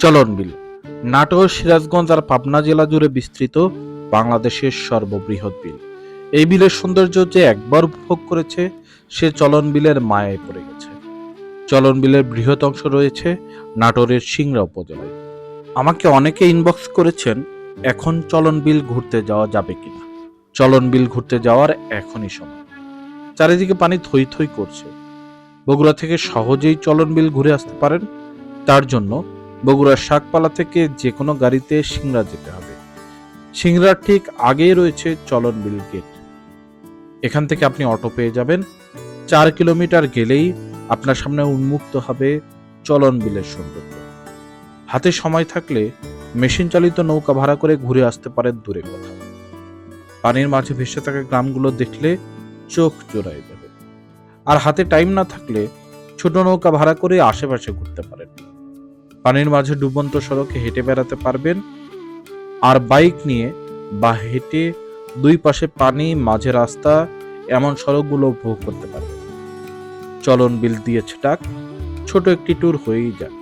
চলন বিল নাটোর, সিরাজগঞ্জ আর পাবনা জেলা জুড়ে বিস্তৃত বাংলাদেশের সর্ববৃহৎ বিল। এই বিলের সৌন্দর্য যে একবার উপভোগ করেছে, সে চলন বিলের মায়ায় পড়ে গেছে। চলন বিলের বৃহৎ অংশ রয়েছে নাটোরের সিংড়া উপজেলায়। আমাকে অনেকে ইনবক্স করেছেন, এখন চলন বিল ঘুরতে যাওয়া যাবে কিনা? চলন বিল ঘুরতে যাওয়ার এখনই সময়। চারিদিকে পানি থই থই করছে। বগুড়া থেকে সহজেই চলন বিল ঘুরে আসতে পারেন। তার জন্য বগুড়ার শাকপালা থেকে যে কোনো গাড়িতে সিংড়া যেতে হবে। সিংড়ার ঠিক আগেই রয়েছে চলন বিল গেট। এখান থেকে আপনি অটো পেয়ে যাবেন। চার কিলোমিটার গেলেই আপনার সামনে উন্মুক্ত হবে চলন বিলের সৌন্দর্য। হাতে সময় থাকলে মেশিন চালিত নৌকা ভাড়া করে ঘুরে আসতে পারেন দূরে কোথাও পানির মাঝে ভেসে থাকা গ্রামগুলো দেখলে চোখ জোড়ায় যাবে। আর হাতে টাইম না থাকলে ছোট নৌকা ভাড়া করে আশেপাশে ঘুরতে পারেন। পানির মাঝে ডুবন্ত সড়কে হেঁটে বেড়াতে পারবেন। আর বাইক নিয়ে বা হেঁটে দুই পাশে পানি, মাঝে রাস্তা, এমন সড়কগুলো উপভোগ করতে পারবেন। চলন বিল দিয়েছে টাক। ছোট একটি ট্যুর হয়েই যাক।